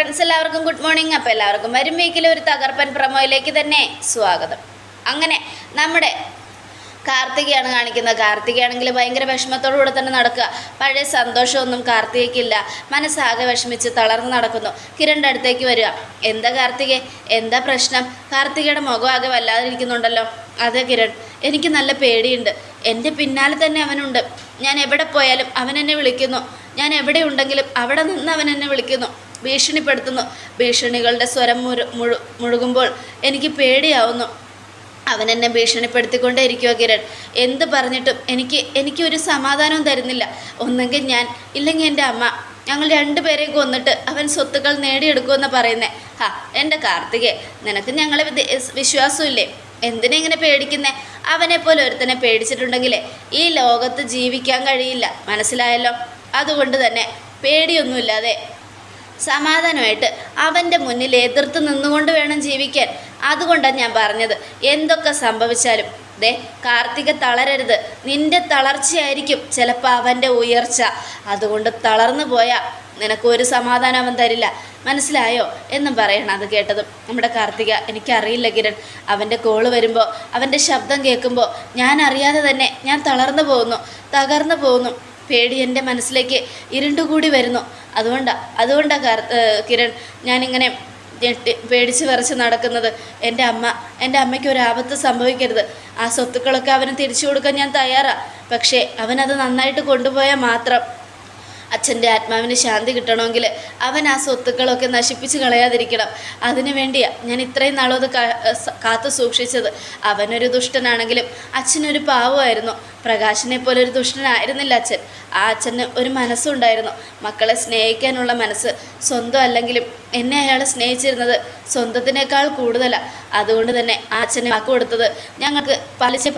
Friends എല്ലാവർക്കും good morning അപ്പോൾ എല്ലാവർക്കും വരും വീക്കിൽ ഒരു തകർപ്പൻ പ്രമോയിലേക്ക് തന്നെ സ്വാഗതം. അങ്ങനെ നമ്മുടെ കാർത്തികയാണ് കാണിക്കുന്നത്. കാർത്തികയാണെങ്കിൽ ഭയങ്കര വിഷമത്തോടുകൂടെ തന്നെ നടക്കുക. പഴയ സന്തോഷമൊന്നും കാർത്തികയ്ക്കില്ല. മനസ്സാകെ വിഷമിച്ച് തളർന്ന് നടക്കുന്നു. കിരണിന്റെ അടുത്തേക്ക് വരിക. എന്താ കാർത്തിക? എന്താ പ്രശ്നം? കാർത്തികയുടെ മുഖം ആകെ വല്ലാതിരിക്കുന്നുണ്ടല്ലോ. അതെ കിരൺ എനിക്ക് നല്ല പേടിയുണ്ട്. എന്റെ പിന്നാലെ തന്നെ അവനുണ്ട്. ഞാൻ എവിടെ പോയാലും അവൻ എന്നെ വിളിക്കുന്നു. ഞാൻ എവിടെ ഉണ്ടെങ്കിലും അവിടെ നിന്ന് അവൻ എന്നെ വിളിക്കുന്നു. ഭീഷണിപ്പെടുത്തുന്നു. ഭീഷണികളുടെ സ്വരം മുഴു മുഴു മുഴുകുമ്പോൾ എനിക്ക് പേടിയാവുന്നു. അവൻ എന്നെ ഭീഷണിപ്പെടുത്തിക്കൊണ്ടേ ഇരിക്കുമോ കിരൺ. എന്ത് പറഞ്ഞിട്ടും എനിക്ക് എനിക്ക് ഒരു സമാധാനവും തരുന്നില്ല. ഒന്നെങ്കിൽ ഞാൻ ഇല്ലെങ്കിൽ എന്റെ അമ്മ. ഞങ്ങൾ രണ്ടുപേരെയും കൊന്നിട്ട് അവൻ സ്വത്തുക്കൾ നേടിയെടുക്കുമെന്ന് പറയുന്നേ. ഹാ എന്റെ കാർത്തികേ നിനക്ക് ഞങ്ങളെ വിശ്വാസമില്ലേ എന്തിനെ ഇങ്ങനെ പേടിക്കുന്നേ? അവനെ പോലെ ഒരുത്തനെ പേടിച്ചിട്ടുണ്ടെങ്കിലേ ഈ ലോകത്ത് ജീവിക്കാൻ കഴിയില്ല. മനസ്സിലായല്ലോ? അതുകൊണ്ട് തന്നെ പേടിയൊന്നുമില്ലാതെ സമാധാനമായിട്ട് അവന്റെ മുന്നിൽ എതിർത്ത് നിന്നുകൊണ്ട് വേണം ജീവിക്കാൻ. അതുകൊണ്ടാണ് ഞാൻ പറഞ്ഞത്. എന്തൊക്കെ സംഭവിച്ചാലും ദേ കാർത്തിക തളരരുത്. നിന്റെ തളർച്ചയായിരിക്കും ചിലപ്പോൾ അവന്റെ ഉയർച്ച. അതുകൊണ്ട് തളർന്നു പോയാൽ നിനക്കൊരു സമാധാനം അവൻ തരില്ല. മനസ്സിലായോ? എന്നും പറയണം അത് കേട്ടതും. നമ്മുടെ കാർത്തിക എനിക്കറിയില്ല കിരൺ. അവന്റെ കോൾ വരുമ്പോൾ അവന്റെ ശബ്ദം കേൾക്കുമ്പോൾ ഞാൻ അറിയാതെ തന്നെ ഞാൻ തളർന്നു പോകുന്നു തകർന്നു പോകുന്നു. പേടി എന്റെ മനസ്സിലേക്ക് ഇരുണ്ടുകൂടി വരുന്നു. അതുകൊണ്ടാണ് അതുകൊണ്ടാണ് കിരൺ ഞാനിങ്ങനെ പേടിച്ച് വിറച്ച് നടക്കുന്നത്. എന്റെ അമ്മ എന്റെ അമ്മയ്ക്ക് ഒരു ആപത്ത് സംഭവിക്കരുത്. ആ സ്വത്തുക്കളൊക്കെ അവന് തിരിച്ചു കൊടുക്കാൻ ഞാൻ തയ്യാറാണ് പക്ഷേ അവനത് നന്നായിട്ട് കൊണ്ടുപോയാൽ മാത്രം അച്ഛന്റെ ആത്മാവിന് ശാന്തി കിട്ടണമെങ്കിൽ അവൻ ആ സ്വത്തുക്കളൊക്കെ നശിപ്പിച്ച് കളയാതിരിക്കണം. അതിനു വേണ്ടിയാണ് ഞാൻ ഇത്രയും നാളും അത് കാത്തു സൂക്ഷിച്ചത്. അവനൊരു ദുഷ്ടനാണെങ്കിലും അച്ഛനൊരു പാവമായിരുന്നു. പ്രകാശിനെ പോലെ ഒരു ദുഷ്ടനായിരുന്നില്ല അച്ഛൻ. ആ അച്ഛന് ഒരു മനസ്സുണ്ടായിരുന്നു. മക്കളെ സ്നേഹിക്കാനുള്ള മനസ്സ് സ്വന്തം അല്ലെങ്കിലും എന്നെ അയാൾ സ്നേഹിച്ചിരുന്നത് സ്വന്തത്തിനേക്കാൾ കൂടുതലാണ് അതുകൊണ്ട് തന്നെ ആ അച്ഛനെ വാക്ക് കൊടുത്തത് ഞങ്ങൾക്ക് പലിശ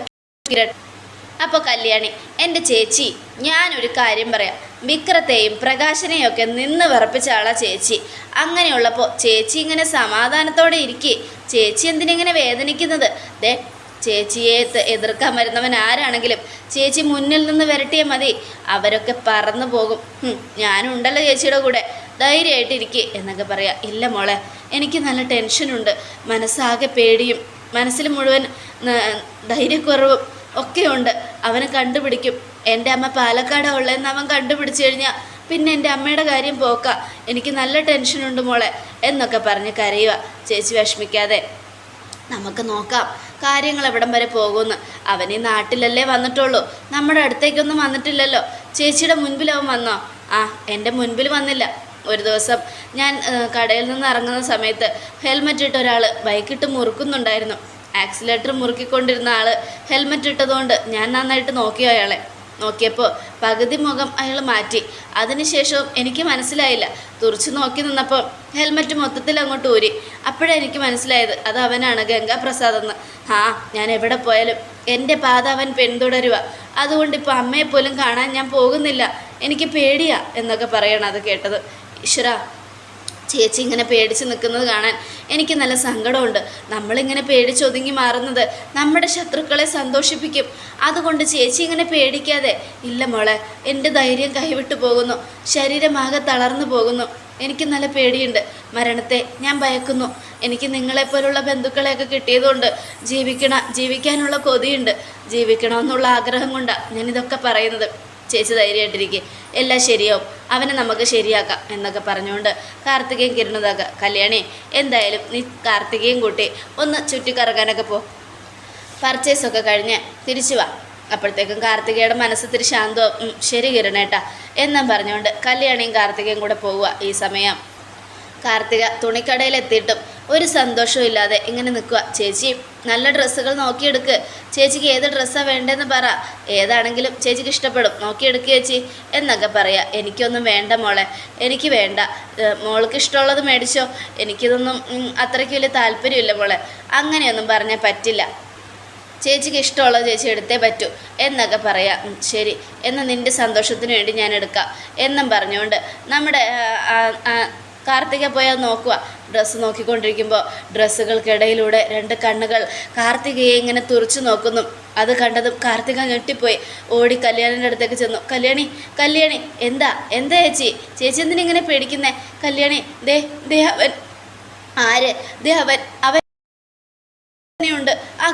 അപ്പോൾ കല്യാണി എന്റെ ചേച്ചി ഞാനൊരു കാര്യം പറയാം. വിക്രത്തെയും പ്രകാശനെയും ഒക്കെ നിന്ന് വിറപ്പിച്ച ആളാ ചേച്ചി. അങ്ങനെയുള്ളപ്പോൾ ചേച്ചി ഇങ്ങനെ സമാധാനത്തോടെ ഇരിക്കേ. ചേച്ചി എന്തിനിങ്ങനെ വേദനിക്കുന്നത്? ദേ ചേച്ചിയെ എതിർക്കാൻ വരുന്നവൻ ആരാണെങ്കിലും ചേച്ചി മുന്നിൽ നിന്ന് വരട്ടിയാൽ മതി. അവരൊക്കെ പറന്നു പോകും. ഞാനുണ്ടല്ലോ ചേച്ചിയുടെ കൂടെ. ധൈര്യമായിട്ടിരിക്കേ എന്നൊക്കെ പറയാം. ഇല്ല മോളെ എനിക്ക് നല്ല ടെൻഷനുണ്ട് മനസ്സാകെ പേടിയും. മനസ്സിൽ മുഴുവൻ ധൈര്യക്കുറവും ഒക്കെയുണ്ട് അവനെ കണ്ടുപിടിക്കും. എന്റെ അമ്മ പാലക്കാടാണ് ഉള്ളതെന്ന് അവൻ കണ്ടുപിടിച്ചു കഴിഞ്ഞാൽ പിന്നെ എന്റെ അമ്മയുടെ കാര്യം പോക്ക. എനിക്ക് നല്ല ടെൻഷനുണ്ട് മോളെ എന്നൊക്കെ പറഞ്ഞ് കരയുക ചേച്ചി വിഷമിക്കാതെ. നമുക്ക് നോക്കാം കാര്യങ്ങൾ എവിടം വരെ പോകുമെന്ന് അവൻ ഈ നാട്ടിലല്ലേ വന്നിട്ടുള്ളൂ. നമ്മുടെ അടുത്തേക്കൊന്നും വന്നിട്ടില്ലല്ലോ. ചേച്ചിയുടെ മുൻപിൽ അവൻ വന്നോ? ആ എന്റെ മുൻപിൽ വന്നില്ല. ഒരു ദിവസം ഞാൻ കടയിൽ നിന്ന് ഇറങ്ങുന്ന സമയത്ത് ഹെൽമെറ്റ് ഇട്ട ഒരാൾ ബൈക്കിട്ട് മുറുക്കുന്നുണ്ടായിരുന്നു. ആക്സിലേറ്റർ മുറുക്കിക്കൊണ്ടിരുന്ന ആൾ ഹെൽമെറ്റ് ഇട്ടതുകൊണ്ട് ഞാൻ നന്നായിട്ട് നോക്കിയോ അയാളെ? നോക്കിയപ്പോൾ പകുതി മുഖം അയാൾ മാറ്റി. അതിനുശേഷവും എനിക്ക് മനസ്സിലായില്ല. തുറച്ചു നോക്കി നിന്നപ്പോൾ ഹെൽമെറ്റ് മൊത്തത്തിൽ അങ്ങോട്ട് ഊരി. അപ്പോഴാണ് എനിക്ക് മനസ്സിലായത് അത് അവനാണ് ഗംഗാപ്രസാദ് എന്ന് ആ ഞാൻ എവിടെ പോയാലും എന്റെ പാത അവൻ പിന്തുടരുക അതുകൊണ്ട് ഇപ്പോൾ അമ്മയെ പോലും കാണാൻ ഞാൻ പോകുന്നില്ല. എനിക്ക് പേടിയാ എന്നൊക്കെ പറയണം അത് കേട്ടത്. ഈശ്വര ചേച്ചി ഇങ്ങനെ പേടിച്ച് നിൽക്കുന്നത് കാണാൻ എനിക്ക് നല്ല സങ്കടമുണ്ട്. നമ്മളിങ്ങനെ പേടിച്ചൊതുങ്ങി മാറുന്നത് നമ്മുടെ ശത്രുക്കളെ സന്തോഷിപ്പിക്കും. അതുകൊണ്ട് ചേച്ചി ഇങ്ങനെ പേടിക്കാതെ ഇല്ല മോളെ എന്റെ ധൈര്യം കൈവിട്ടു പോകുന്നു. ശരീരമാകെ തളർന്നു പോകുന്നു. എനിക്ക് നല്ല പേടിയുണ്ട്. മരണത്തെ ഞാൻ ഭയക്കുന്നു. എനിക്ക് നിങ്ങളെപ്പോലുള്ള ബന്ധുക്കളെയൊക്കെ കിട്ടിയതുകൊണ്ട് ജീവിക്കണ ജീവിക്കാനുള്ള കൊതിയുണ്ട്. ജീവിക്കണമെന്നുള്ള ആഗ്രഹം കൊണ്ടാണ് ഞാനിതൊക്കെ പറയുന്നത്. ചേച്ചി ധൈര്യമായിട്ടിരിക്കുക എല്ലാം ശരിയാവും. അവനെ നമുക്ക് ശരിയാക്കാം എന്നൊക്കെ പറഞ്ഞുകൊണ്ട് കാർത്തികയും കിരണതാക്കുക കല്യാണി എന്തായാലും നീ കാർത്തികയും കൂട്ടി ഒന്ന് ചുറ്റിക്കറങ്ങാനൊക്കെ പോ. പർച്ചേസൊക്കെ കഴിഞ്ഞ് തിരിച്ചു വാ. അപ്പോഴത്തേക്കും കാർത്തികയുടെ മനസ്സ് ഇത്തിരി ശാന്തവും "ഉം, ശരി കിരണേട്ടാ എന്നും പറഞ്ഞുകൊണ്ട് കല്യാണിയും കാർത്തികയും കൂടെ പോവുക ഈ സമയം. കാർത്തിക തുണിക്കടയിലെത്തിയിട്ടും ഒരു സന്തോഷവും ഇല്ലാതെ ഇങ്ങനെ നിൽക്കുക ചേച്ചി നല്ല ഡ്രസ്സുകൾ നോക്കിയെടുക്ക്. ചേച്ചിക്ക് ഏത് ഡ്രസ്സാണ് വേണ്ടതെന്ന് പറ. ഏതാണെങ്കിലും ചേച്ചിക്ക് ഇഷ്ടപ്പെടും. നോക്കിയെടുക്ക് ചേച്ചി എന്നൊക്കെ പറയാം. എനിക്കൊന്നും വേണ്ട മോളെ. എനിക്ക് വേണ്ട. മോൾക്ക് ഇഷ്ടമുള്ളത് മേടിച്ചോ. എനിക്കിതൊന്നും അത്രയ്ക്ക് വലിയ താല്പര്യമില്ല മോളെ. അങ്ങനെയൊന്നും പറഞ്ഞാൽ പറ്റില്ല. ചേച്ചിക്ക് ഇഷ്ടമുള്ള ചേച്ചി എടുത്തേ പറ്റൂ എന്നൊക്കെ പറയാം. ശരി. എന്നാൽ നിന്റെ സന്തോഷത്തിന് വേണ്ടി ഞാൻ എടുക്കാം എന്നും പറഞ്ഞുകൊണ്ട് നമ്മുടെ കാർത്തിക പോയാൽ നോക്കുക ഡ്രസ്സ് നോക്കിക്കൊണ്ടിരിക്കുമ്പോൾ ഡ്രസ്സുകൾക്കിടയിലൂടെ രണ്ട് കണ്ണുകൾ കാർത്തികയെ ഇങ്ങനെ തുറച്ചു നോക്കുന്നു. അത് കണ്ടതും കാർത്തിക ഞെട്ടിപ്പോയി. ഓടി കല്യാണിന്റെ അടുത്തേക്ക് ചെന്നു. കല്യാണി കല്യാണി എന്താ? എന്താ ചേച്ചി? ചേച്ചി എന്തിനിങ്ങനെ പേടിക്കുന്നേ? കല്യാണി ദേ ദേ അവൻ ആര്? ദേ അവൻ അവൻ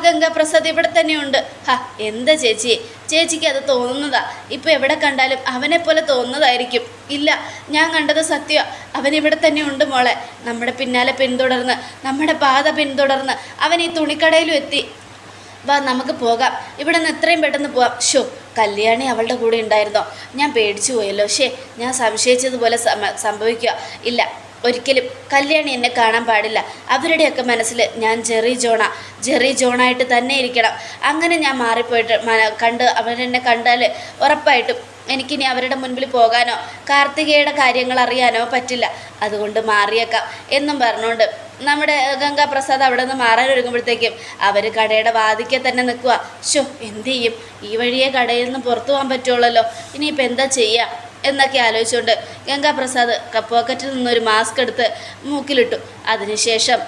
തന്നെയുണ്ട് പ്രസാദ് ഇവിടെ തന്നെയുണ്ട്. ഹാ എന്താ ചേച്ചി? ചേച്ചിക്ക് അത് തോന്നുന്നതാ. ഇപ്പൊ എവിടെ കണ്ടാലും അവനെ പോലെ തോന്നുന്നതായിരിക്കും. ഇല്ല ഞാൻ കണ്ടത് സത്യ. അവൻ ഇവിടെ തന്നെ ഉണ്ട് മോളെ. നമ്മുടെ പിന്നാലെ പിന്തുടർന്ന് നമ്മുടെ പാത പിന്തുടർന്ന് അവൻ ഈ തുണിക്കടയിലും എത്തി. വാ നമുക്ക് പോകാം. ഇവിടെ നിന്ന് എത്രയും പെട്ടെന്ന് പോവാം. ഷോ കല്യാണി അവളുടെ കൂടെ ഉണ്ടായിരുന്നോ? ഞാൻ പേടിച്ചു പോയല്ലോ. ഷേ ഞാൻ സംശയിച്ചതുപോലെ സംഭവിക്കുക ഇല്ല ഒരിക്കലും കല്യാണി എന്നെ കാണാൻ പാടില്ല. അവരുടെയൊക്കെ മനസ്സിൽ ഞാൻ ജെറി ജോണ. ജെറി ജോണായിട്ട് തന്നെ ഇരിക്കണം. അങ്ങനെ ഞാൻ മാറിപ്പോയിട്ട് കണ്ട് അവരെന്നെ കണ്ടാൽ ഉറപ്പായിട്ടും എനിക്കിനി അവരുടെ മുൻപിൽ പോകാനോ കാർത്തികയുടെ കാര്യങ്ങൾ അറിയാനോ പറ്റില്ല. അതുകൊണ്ട് മാറിയേക്കാം എന്നും പറഞ്ഞുകൊണ്ട് നമ്മുടെ ഗംഗാപ്രസാദ് അവിടെ നിന്ന് മാറാൻ ഒരുങ്ങുമ്പോഴത്തേക്കും അവർ കടയുടെ വാതിക്കെ തന്നെ നിൽക്കുക ഷോ എന്ത് ചെയ്യും? ഈ വഴിയെ കടയിൽ നിന്ന് പുറത്തു പോകാൻ പറ്റുള്ളല്ലോ ഇനിയിപ്പോൾ എന്താ ചെയ്യുക എന്നൊക്കെ ആലോചിച്ചുകൊണ്ട് ഗംഗാപ്രസാദ് പോക്കറ്റിൽ നിന്നൊരു മാസ്ക് എടുത്ത് മൂക്കിലിട്ടു. അതിനുശേഷം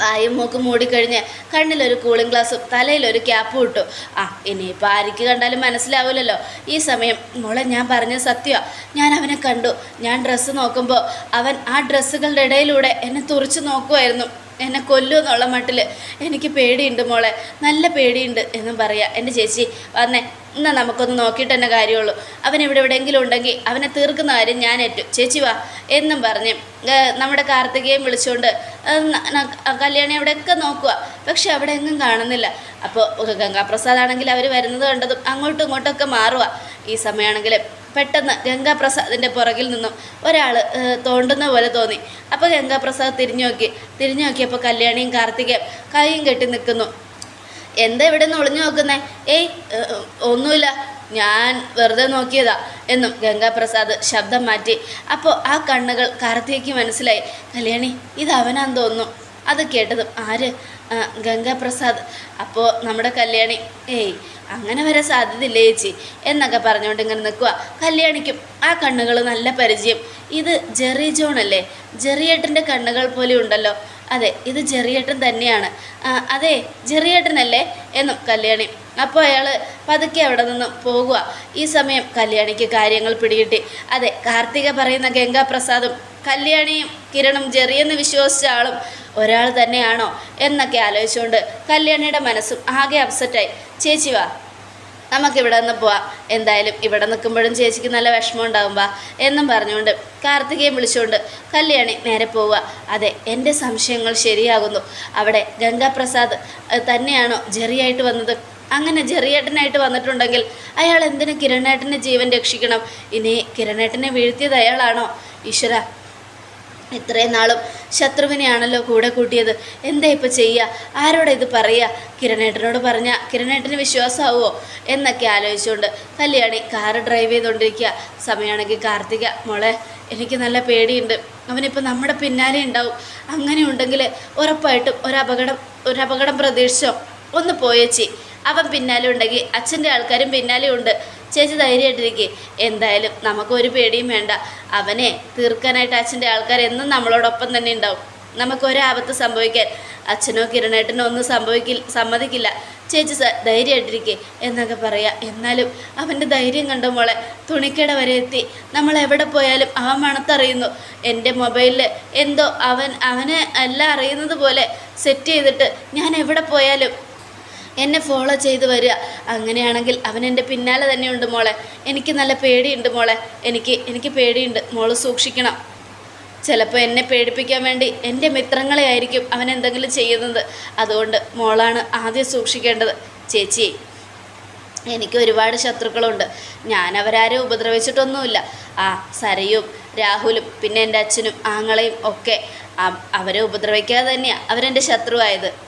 വായും മൂക്കും മൂടിക്കഴിഞ്ഞ് കണ്ണിലൊരു കൂളിംഗ് ഗ്ലാസ്സും തലയിലൊരു ക്യാപ്പും ഇട്ടു. ആ ഇനിയിപ്പോൾ ആർക്ക് കണ്ടാലും മനസ്സിലാവില്ലല്ലോ ഈ സമയം മോളെ ഞാൻ പറഞ്ഞ സത്യമാണ് ഞാൻ അവനെ കണ്ടു. ഞാൻ ഡ്രസ്സ് നോക്കുമ്പോൾ അവൻ ആ ഡ്രസ്സുകളുടെ ഇടയിലൂടെ എന്നെ തുറച്ചു നോക്കുമായിരുന്നു എന്നെ കൊല്ലുമെന്നുള്ള മട്ടിൽ എനിക്ക് പേടിയുണ്ട് മോളെ. നല്ല പേടിയുണ്ട് എന്നും പറയാം. എന്റെ ചേച്ചി വന്നേ. എന്നാൽ നമുക്കൊന്ന് നോക്കിയിട്ട് തന്നെ കാര്യമുള്ളൂ. അവൻ ഇവിടെ എവിടെയെങ്കിലും ഉണ്ടെങ്കിൽ അവനെ തീർക്കുന്ന കാര്യം ഞാൻ ഏറ്റു. ചേച്ചി വാ. എന്നും പറഞ്ഞ് നമ്മുടെ കാർത്തികയും വിളിച്ചുകൊണ്ട് കല്യാണി അവിടെയൊക്കെ നോക്കുക പക്ഷെ അവിടെ എങ്ങും കാണുന്നില്ല. അപ്പോൾ ഗംഗാപ്രസാദ് ആണെങ്കിൽ അവർ വരുന്നത് കണ്ടതും അങ്ങോട്ടും ഇങ്ങോട്ടൊക്കെ മാറുക ഈ സമയമാണെങ്കിൽ പെട്ടെന്ന് ഗംഗാപ്രസാദിന്റെ പുറകിൽ നിന്നും ഒരാൾ തോണ്ടുന്ന പോലെ തോന്നി. അപ്പോൾ ഗംഗാപ്രസാദ് തിരിഞ്ഞു നോക്കി. തിരിഞ്ഞു നോക്കിയപ്പോൾ കല്യാണിയും കാർത്തികയും കൈയും കെട്ടി നിൽക്കുന്നു. എന്താ ഇവിടെ നിന്ന് ഒളിഞ്ഞു നോക്കുന്നേ? ഏയ് ഒന്നുമില്ല. ഞാൻ വെറുതെ നോക്കിയതാ എന്നും ഗംഗാപ്രസാദ് ശബ്ദം മാറ്റി. അപ്പോൾ ആ കണ്ണുകൾ കാർത്തികയ്ക്ക് മനസ്സിലായി. കല്യാണി ഇത് അവനാന്ന് തോന്നുന്നു. അത് കേട്ടതും ആര്? ഗംഗാപ്രസാദ്. അപ്പോൾ നമ്മുടെ കല്യാണി ഏയ് അങ്ങനെ വരെ സാധ്യതയില്ല ചേച്ചി? എന്നൊക്കെ പറഞ്ഞുകൊണ്ട് ഇങ്ങനെ നിൽക്കുക കല്യാണിക്കും ആ കണ്ണുകൾ നല്ല പരിചയം. ഇത് ജെറി ജോൺ അല്ലേ? ജെറിയേട്ടന്റെ കണ്ണുകൾ പോലെ ഉണ്ടല്ലോ. അതെ ഇത് ജെറിയേട്ടൻ തന്നെയാണ്. അതെ ജെറിയേട്ടനല്ലേ? എന്നും കല്യാണി അപ്പോൾ അയാൾ പതുക്കെ അവിടെ നിന്ന് പോകുക ഈ സമയം കല്യാണിക്ക് കാര്യങ്ങൾ പിടികിട്ടി. അതെ കാർത്തിക പറയുന്ന ഗംഗാപ്രസാദും കല്യാണിയും കിരണും ജെറിയെന്ന് വിശ്വസിച്ച ആളും ഒരാൾ തന്നെയാണോ എന്നൊക്കെ ആലോചിച്ചുകൊണ്ട് കല്യാണിയുടെ മനസ്സും ആകെ അപ്സെറ്റായി ചേച്ചി വാ നമുക്കിവിടെ നിന്ന് പോവാം. എന്തായാലും ഇവിടെ നിൽക്കുമ്പോഴും ചേച്ചിക്ക് നല്ല വിഷമം വാ എന്നും പറഞ്ഞുകൊണ്ട് കാർത്തികയും വിളിച്ചുകൊണ്ട് കല്യാണി നേരെ പോവുക അതെ എന്റെ സംശയങ്ങൾ ശരിയാകുന്നു. അവിടെ ഗംഗാപ്രസാദ് തന്നെയാണോ ജെറിയായിട്ട് വന്നത്? അങ്ങനെ ജെറിയേട്ടനായിട്ട് വന്നിട്ടുണ്ടെങ്കിൽ അയാൾ എന്തിനു കിരണേട്ടന്റെ ജീവൻ രക്ഷിക്കണം? ഇനി കിരണേട്ടനെ വീഴ്ത്തിയത് അയാളാണോ? ഈശ്വര ഇത്രയും നാളും ശത്രുവിനെയാണല്ലോ കൂടെ കൂട്ടിയത്. എന്താ ഇപ്പോൾ ചെയ്യുക ആരോടെ ഇത് പറയുക കിരണേട്ടനോട് പറഞ്ഞാൽ കിരണേട്ടന് വിശ്വാസമാവുമോ എന്നൊക്കെ ആലോചിച്ചുകൊണ്ട് കല്യാണി കാർ ഡ്രൈവ് ചെയ്തുകൊണ്ടിരിക്കുക സമയമാണെങ്കിൽ കാർത്തിക മോളെ എനിക്ക് നല്ല പേടിയുണ്ട്. അവനിപ്പോൾ നമ്മുടെ പിന്നാലെ ഉണ്ടാവും. അങ്ങനെ ഉണ്ടെങ്കിൽ ഉറപ്പായിട്ടും ഒരപകടം ഒരപകടം പ്രതീക്ഷിച്ചോ? ഒന്ന് പോയേച്ചി. അവൻ പിന്നാലെ ഉണ്ടെങ്കിൽ അച്ഛന്റെ ആൾക്കാരും പിന്നാലെ ഉണ്ട്. ചേച്ചി ധൈര്യമായിട്ടിരിക്കെ. എന്തായാലും നമുക്കൊരു പേടിയും വേണ്ട. അവനെ തീർക്കാനായിട്ട് അച്ഛന്റെ ആൾക്കാർ എന്നും നമ്മളോടൊപ്പം തന്നെ ഉണ്ടാവും. നമുക്കൊരാപത്ത് സംഭവിക്കാൻ അച്ഛനോ കിരണേട്ടനോ ഒന്നും സംഭവിക്കില്ല സമ്മതിക്കില്ല. ചേച്ചി ധൈര്യമായിട്ടിരിക്കെ എന്നൊക്കെ പറയാം. എന്നാലും അവന്റെ ധൈര്യം കണ്ട മോളെ? തുണിക്കട വരെ എത്തി. നമ്മൾ എവിടെ പോയാലും അവൻ മണത്തറിയുന്നു. എന്റെ മൊബൈലിൽ എന്തോ അവൻ അവന് എല്ലാം അറിയുന്നത് പോലെ സെറ്റ് ചെയ്തിട്ട് ഞാൻ എവിടെ പോയാലും എന്നെ ഫോളോ ചെയ്ത് വരിക. അങ്ങനെയാണെങ്കിൽ അവൻ എന്റെ പിന്നാലെ തന്നെയുണ്ട് മോളെ. എനിക്ക് നല്ല പേടിയുണ്ട് മോളെ. എനിക്ക് എനിക്ക് പേടിയുണ്ട്. മോൾ സൂക്ഷിക്കണം. ചിലപ്പോൾ എന്നെ പേടിപ്പിക്കാൻ വേണ്ടി എന്റെ മിത്രങ്ങളെ ആയിരിക്കും അവൻ എന്തെങ്കിലും ചെയ്യുന്നത്. അതുകൊണ്ട് മോളാണ് ആദ്യം സൂക്ഷിക്കേണ്ടത്. ചേച്ചി എനിക്ക് ഒരുപാട് ശത്രുക്കളുണ്ട്. ഞാൻ അവരാരും ഉപദ്രവിച്ചിട്ടൊന്നുമില്ല. ആ സരയും രാഹുലും പിന്നെ എന്റെ അച്ഛനും ആങ്ങളെയും ഒക്കെ. അവരെ ഉപദ്രവിക്കാതെ തന്നെയാണ് അവരെന്റെ ശത്രുവായത്.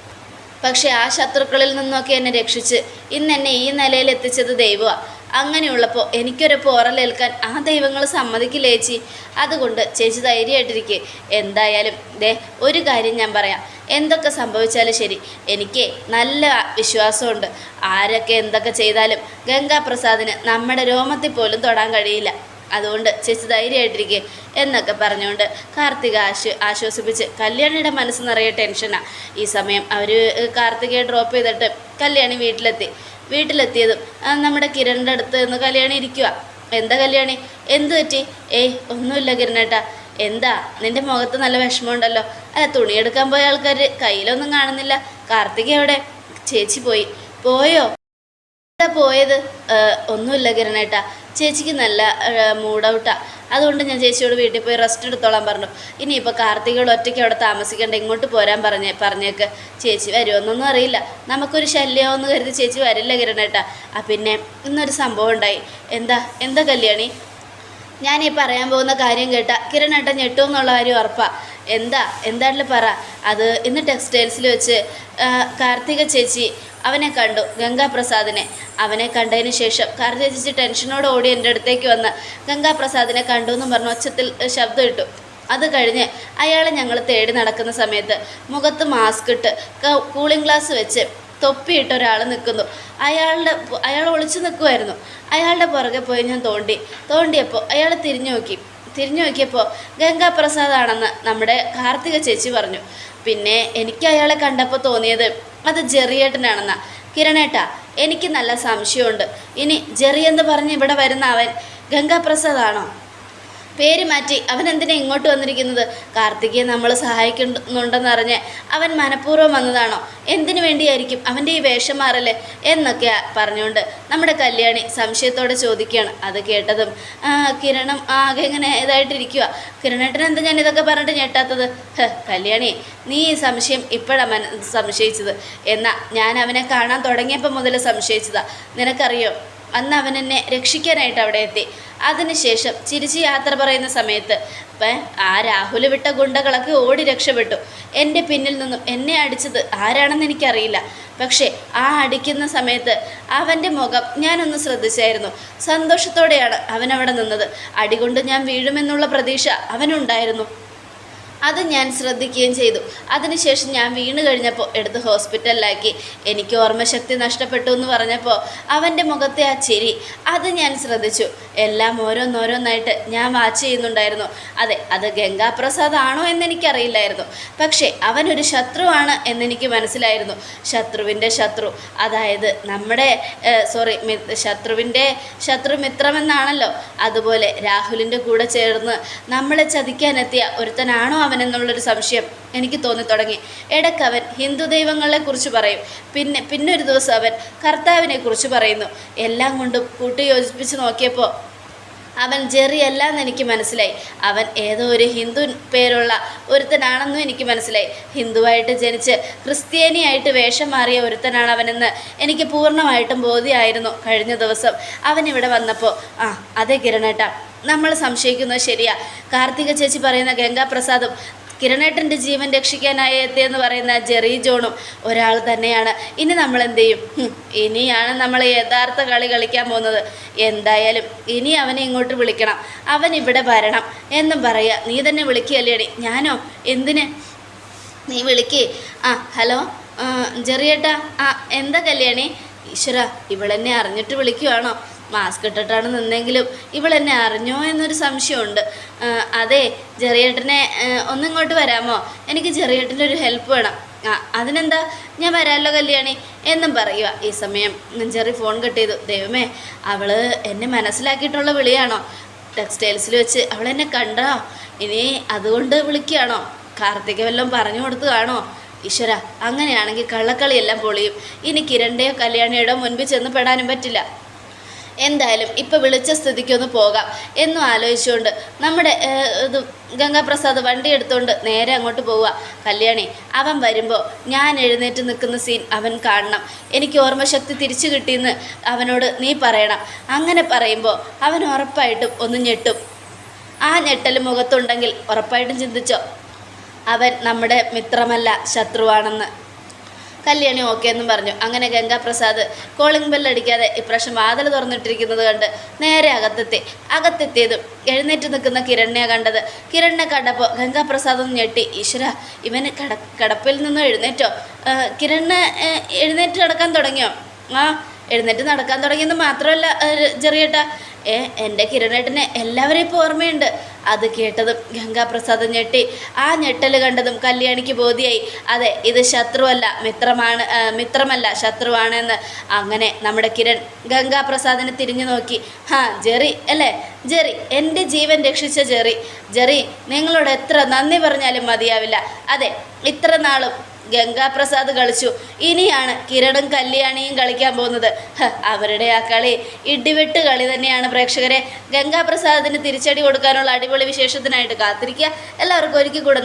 പക്ഷേ ആ ശത്രുക്കളിൽ നിന്നൊക്കെ എന്നെ രക്ഷിച്ച് ഇന്ന് എന്നെ ഈ നിലയിൽ എത്തിച്ചത് ദൈവമാണ് അങ്ങനെയുള്ളപ്പോൾ എനിക്കൊരു പോറലേൽക്കാൻ ആ ദൈവങ്ങൾ സമ്മതിക്കില്ല ചേച്ചി? അതുകൊണ്ട് ചേച്ചി ധൈര്യമായിട്ടിരിക്കുക എന്തായാലും ദേ ഒരു കാര്യം ഞാൻ പറയാം. എന്തൊക്കെ സംഭവിച്ചാലും ശരി. എനിക്ക് നല്ല വിശ്വാസമുണ്ട്. ആരൊക്കെ എന്തൊക്കെ ചെയ്താലും ഗംഗാപ്രസാദിന് നമ്മുടെ രോമത്തിൽ പോലും തൊടാൻ കഴിയില്ല. അതുകൊണ്ട് ചേച്ചി ധൈര്യമായിട്ടിരിക്കെ എന്നൊക്കെ പറഞ്ഞുകൊണ്ട് കാർത്തിക ആശ് ആശ്വസിപ്പിച്ച് കല്യാണിയുടെ മനസ്സ് നിറയെ ടെൻഷനാണ് ഈ സമയം അവർ കാർത്തികയെ ഡ്രോപ്പ് ചെയ്തിട്ട് കല്യാണി വീട്ടിലെത്തി. വീട്ടിലെത്തിയതും നമ്മുടെ കിരണിന്റെ അടുത്ത് നിന്ന് കല്യാണി ഇരിക്കുക എന്താ കല്യാണി? എന്ത് പറ്റി? ഏയ് ഒന്നുമില്ല കിരണേട്ടാ. എന്താ? നിന്റെ മുഖത്ത് നല്ല വിഷമമുണ്ടല്ലോ. അല്ല തുണിയെടുക്കാൻ പോയ ആൾക്കാർ കയ്യിലൊന്നും കാണുന്നില്ല. കാർത്തിക എവിടെ? ചേച്ചി പോയി. പോയോ? എന്താ പോയത്? ഒന്നുമില്ല കിരണേട്ടാ. ചേച്ചിക്ക് നല്ല മൂഡ് ഔട്ടാ അതുകൊണ്ട് ഞാൻ ചേച്ചിയോട് വീട്ടിൽ പോയി റെസ്റ്റ് എടുത്തോളാൻ പറഞ്ഞു. ഇനിയിപ്പോൾ കാർത്തികയോട് ഒറ്റയ്ക്ക് അവിടെ താമസിക്കേണ്ട ഇങ്ങോട്ട് പോരാൻ പറഞ്ഞേ പറഞ്ഞേക്ക്. ചേച്ചി വരുമെന്നൊന്നും അറിയില്ല. നമുക്കൊരു ശല്യമെന്ന് കരുതി ചേച്ചി വരില്ല കിരണേട്ടാ. ആ പിന്നെ ഇന്നൊരു സംഭവം ഉണ്ടായി. എന്താ എന്താ കല്യാണി? ഞാനീ പറയാൻ പോകുന്ന കാര്യം കേട്ട കിരണേട്ടൻ ഞെട്ടും എന്നുള്ള കാര്യം ഉറപ്പാ. എന്താ എന്താണെങ്കിലും പറ. അത് ഇന്ന് ടെക്സ്റ്റൈൽസിൽ വെച്ച് കാർത്തിക ചേച്ചി അവനെ കണ്ടു. ഗംഗാപ്രസാദിനെ. അവനെ കണ്ടതിന് ശേഷം കാർ ചേച്ചി ടെൻഷനോട് ഓടി എന്റെ അടുത്തേക്ക് വന്ന് ഗംഗാപ്രസാദിനെ കണ്ടു എന്ന് പറഞ്ഞ് ഒച്ചത്തിൽ ശബ്ദം ഇട്ടു. അത് കഴിഞ്ഞ് അയാളെ ഞങ്ങൾ തേടി നടക്കുന്ന സമയത്ത് മുഖത്ത് മാസ്ക് ഇട്ട് കൂളിംഗ് ഗ്ലാസ് വെച്ച് തൊപ്പിയിട്ട് ഒരാൾ നിൽക്കുന്നു. അയാളുടെ അയാൾ ഒളിച്ചു നിൽക്കുമായിരുന്നു അയാളുടെ പുറകെ പോയി ഞാൻ തോണ്ടി. തോണ്ടിയപ്പോൾ അയാൾ തിരിഞ്ഞു നോക്കി. തിരിഞ്ഞു നോക്കിയപ്പോൾ ഗംഗാപ്രസാദാണെന്ന് നമ്മുടെ കാർത്തിക ചേച്ചി പറഞ്ഞു. പിന്നെ എനിക്ക് അയാളെ കണ്ടപ്പോൾ തോന്നിയത് അത് ജെറിയേട്ടനാണെന്നാ. കിരണേട്ടാ എനിക്ക് നല്ല സംശയമുണ്ട്. ഇനി ജെറി എന്ന് പറഞ്ഞ് ഇവിടെ വരുന്ന അവൻ ഗംഗാപ്രസാദാണോ? പേര് മാറ്റി അവൻ എന്തിനാ ഇങ്ങോട്ട് വന്നിരിക്കുന്നത്? കാർത്തികയെ നമ്മൾ സഹായിക്കുന്നുണ്ടെന്നറിഞ്ഞ് അവൻ മനഃപൂർവം വന്നതാണോ? എന്തിനു വേണ്ടിയായിരിക്കും അവന്റെ ഈ വേഷം മാറല്ലേ എന്നൊക്കെ പറഞ്ഞുകൊണ്ട് നമ്മുടെ കല്യാണി സംശയത്തോടെ ചോദിക്കുകയാണ്. അത് കേട്ടതും "ആ, കിരണം ആകെ ഇങ്ങനെ ഇതായിട്ടിരിക്കുക കിരണേട്ടൻ എന്താ ഞാൻ ഇതൊക്കെ പറഞ്ഞിട്ട് ഞെട്ടാത്തത്? കല്യാണി നീ ഈ സംശയം ഇപ്പോഴാണ് മന സംശയിച്ചത്. എന്നാ ഞാൻ അവനെ കാണാൻ തുടങ്ങിയപ്പോൾ മുതൽ സംശയിച്ചതാ. നിനക്കറിയോ അന്ന് അവൻ എന്നെ രക്ഷിക്കാനായിട്ട് അവിടെ എത്തി. അതിനുശേഷം ചിരിച്ച് യാത്ര പറയുന്ന സമയത്ത് ആ രാഹുൽ വിട്ട ഗുണ്ടകളൊക്കെ ഓടി രക്ഷപ്പെട്ടു. എന്റെ പിന്നിൽ നിന്നും എന്നെ അടിച്ചത് ആരാണെന്ന് എനിക്കറിയില്ല. പക്ഷേ ആ അടിക്കുന്ന സമയത്ത് അവന്റെ മുഖം ഞാനൊന്ന് ശ്രദ്ധിച്ചായിരുന്നു. സന്തോഷത്തോടെയാണ് അവൻ അവിടെ നിന്നത്. അടികൊണ്ട് ഞാൻ വീഴുമെന്നുള്ള പ്രതീക്ഷ അവനുണ്ടായിരുന്നു. അത് ഞാൻ ശ്രദ്ധിക്കുകയും ചെയ്തു. അതിനുശേഷം ഞാൻ വീണ് കഴിഞ്ഞപ്പോൾ എടുത്ത് ഹോസ്പിറ്റലിലാക്കി. എനിക്ക് ഓർമ്മശക്തി നഷ്ടപ്പെട്ടു എന്ന് പറഞ്ഞപ്പോൾ അവന്റെ മുഖത്തെ ആ ചിരി അത് ഞാൻ ശ്രദ്ധിച്ചു. എല്ലാം ഓരോന്നോരോന്നായിട്ട് ഞാൻ വാച്ച് ചെയ്യുന്നുണ്ടായിരുന്നു. അതെ അത് ഗംഗാപ്രസാദ് ആണോ എന്നെനിക്കറിയില്ലായിരുന്നു പക്ഷേ അവനൊരു ശത്രുവാണ് എന്നെനിക്ക് മനസ്സിലായിരുന്നു. ശത്രുവിന്റെ ശത്രു അതായത് നമ്മുടെ സോറി ശത്രുവിന്റെ ശത്രു മിത്രമെന്നാണല്ലോ. അതുപോലെ രാഹുലിന്റെ കൂടെ ചേർന്ന് നമ്മളെ ചതിക്കാനെത്തിയ ഒരുത്തനാണോ അവനെന്നുള്ളൊരു സംശയം എനിക്ക് തോന്നിത്തുടങ്ങി. ഇടയ്ക്ക് അവൻ ഹിന്ദു ദൈവങ്ങളെ കുറിച്ച് പറയും. പിന്നെ പിന്നെ ഒരു ദിവസം അവൻ കർത്താവിനെ കുറിച്ച് പറയുന്നു. എല്ലാം കൊണ്ടും കൂട്ടി യോജിപ്പിച്ച് നോക്കിയപ്പോൾ അവൻ ജെറി അല്ലാന്ന് എനിക്ക് മനസ്സിലായി. അവൻ ഏതോ ഒരു ഹിന്ദു പേരുള്ള ഒരുത്തനാണെന്നും എനിക്ക് മനസ്സിലായി. ഹിന്ദുവായിട്ട് ജനിച്ച് ക്രിസ്ത്യാനിയായിട്ട് വേഷം മാറിയ ഒരുത്തനാണ് അവനെന്ന് എനിക്ക് പൂർണമായിട്ടും ബോധ്യമായിരുന്നു കഴിഞ്ഞ ദിവസം. അവൻ ഇവിടെ വന്നപ്പോൾ ആ അതെ കിരണേട്ട. നമ്മൾ സംശയിക്കുന്നത് ശരിയാ. കാർത്തിക ചേച്ചി പറയുന്ന ഗംഗാപ്രസാദും കിരണേട്ടന്റെ ജീവൻ രക്ഷിക്കാനായി എത്തിയെന്ന് പറയുന്ന ജെറി ജോണും ഒരാൾ തന്നെയാണ്. ഇനി നമ്മൾ എന്ത് ചെയ്യും? ഇനിയാണ് നമ്മൾ യഥാർത്ഥ കളി കളിക്കാൻ പോകുന്നത്. എന്തായാലും ഇനി അവനെ ഇങ്ങോട്ട് വിളിക്കണം. അവൻ ഇവിടെ വരണം എന്നും പറയുക. നീ തന്നെ വിളിക്കുകയല്ലേടി ഞാനോ? എന്തിന്? നീ വിളിക്കേ. ആ ഹലോ? ജെറിയേട്ടാ ആ എന്താ കല്യാണി? ഈശ്വര ഇവളെന്നെ അറിഞ്ഞിട്ട് വിളിക്കുവാണോ? മാസ്ക് ഇട്ടിട്ടാണ് നിന്നെങ്കിലും ഇവളെന്നെ അറിഞ്ഞോ എന്നൊരു സംശയമുണ്ട്. അതെ ചെറിയേട്ടനെ ഒന്നിങ്ങോട്ട് വരാമോ? എനിക്ക് ചെറിയേട്ടന്റെ ഒരു ഹെൽപ്പ് വേണം. ആ അതിനെന്താ? ഞാൻ വരാമല്ലോ കല്യാണി? എന്നും പറയുക. ഈ സമയം ചെറിയ ഫോൺ കട്ട് ചെയ്തു. ദൈവമേ അവൾ എന്നെ മനസ്സിലാക്കിയിട്ടുള്ള വിളിയാണോ? ടെക്സ്റ്റൈൽസിൽ വെച്ച് അവളെന്നെ കണ്ടോ? ഇനി അതുകൊണ്ട് വിളിക്കുകയാണോ? കാർത്തിക വല്ലതും പറഞ്ഞു കൊടുത്തു കാണോ ഈശ്വര അങ്ങനെയാണെങ്കിൽ കള്ളക്കളിയെല്ലാം പൊളിയും. ഇനി കിരണ്ടയോ കല്യാണിയുടെയോ മുൻപിൽ ചെന്ന് പെടാനും പറ്റില്ല. എന്തായാലും ഇപ്പം വിളിച്ച സ്ഥിതിക്കൊന്ന് പോകാം എന്നും ആലോചിച്ചുകൊണ്ട് നമ്മുടെ ഇത് ഗംഗാപ്രസാദ് വണ്ടി എടുത്തുകൊണ്ട് നേരെ അങ്ങോട്ട് പോവുക. കല്യാണി അവൻ വരുമ്പോൾ ഞാൻ എഴുന്നേറ്റ് നിൽക്കുന്ന സീൻ അവൻ കാണണം. എനിക്ക് ഓർമ്മശക്തി തിരിച്ചു കിട്ടിയെന്ന് അവനോട് നീ പറയണം. അങ്ങനെ പറയുമ്പോൾ അവൻ ഉറപ്പായിട്ടും ഒന്ന് ഞെട്ടും. ആ ഞെട്ടൽ മുഖത്തുണ്ടെങ്കിൽ ഉറപ്പായിട്ടും ചിന്തിച്ചോ? അവൻ നമ്മുടെ മിത്രമല്ല ശത്രുവാണെന്ന്. കല്യാണി ഓക്കെ എന്നും പറഞ്ഞു. അങ്ങനെ ഗംഗാപ്രസാദ് കോളിംഗ് ബെല്ലടിക്കാതെ ഇപ്രാവശ്യം വാതിൽ തുറന്നിട്ടിരിക്കുന്നത് കണ്ട് നേരെ അകത്തെത്തി. അകത്തെത്തിയതും എഴുന്നേറ്റ് നിൽക്കുന്ന കിരണിനെ കണ്ടത്. കിരണിനെ കണ്ടപ്പോൾ ഗംഗാപ്രസാദ് ഒന്ന് ഞെട്ടി. ഈശ്വര ഇവന് കട കടപ്പിൽ നിന്നും എഴുന്നേറ്റോ? കിരണിന് എഴുന്നേറ്റ് നടക്കാൻ തുടങ്ങിയോ? ആ എഴുന്നേറ്റ് നടക്കാൻ തുടങ്ങിയെന്ന് മാത്രമല്ല ചെറിയേട്ട ഏ എന്റെ കിരണേട്ടനെ എല്ലാവരെയും ഇപ്പോൾ ഓർമ്മയുണ്ട്. അത് കേട്ടതും ഗംഗാപ്രസാദ് ഞെട്ടി. ആ ഞെട്ടൽ കണ്ടതും കല്യാണിക്ക് ബോധിയായി. അതെ ഇത് ശത്രുവല്ല മിത്രമാണ് മിത്രമല്ല ശത്രുവാണെന്ന്. അങ്ങനെ നമ്മുടെ കിരൺ ഗംഗാപ്രസാദിനെ തിരിഞ്ഞു നോക്കി. ഹാ ജെറി അല്ലേ? ജെറി എന്റെ ജീവൻ രക്ഷിച്ച ജെറി. ജെറി നിങ്ങളോട് എത്ര നന്ദി പറഞ്ഞാലും മതിയാവില്ല. അതെ ഇത്ര നാളും ഗംഗാപ്രസാദ് കളിച്ചു. ഇനിയാണ് കിരണും കല്യാണിയും കളിക്കാൻ പോകുന്നത്. അവരുടെ ആ കളി ഇടിവെട്ട് കളി തന്നെയാണ് പ്രേക്ഷകരെ. ഗംഗാപ്രസാദിന് തിരിച്ചടി കൊടുക്കാനുള്ള അടിപൊളി വിശേഷത്തിനായിട്ട് കാത്തിരിക്കുക. എല്ലാവർക്കും ഒരുക്കി കൂടെ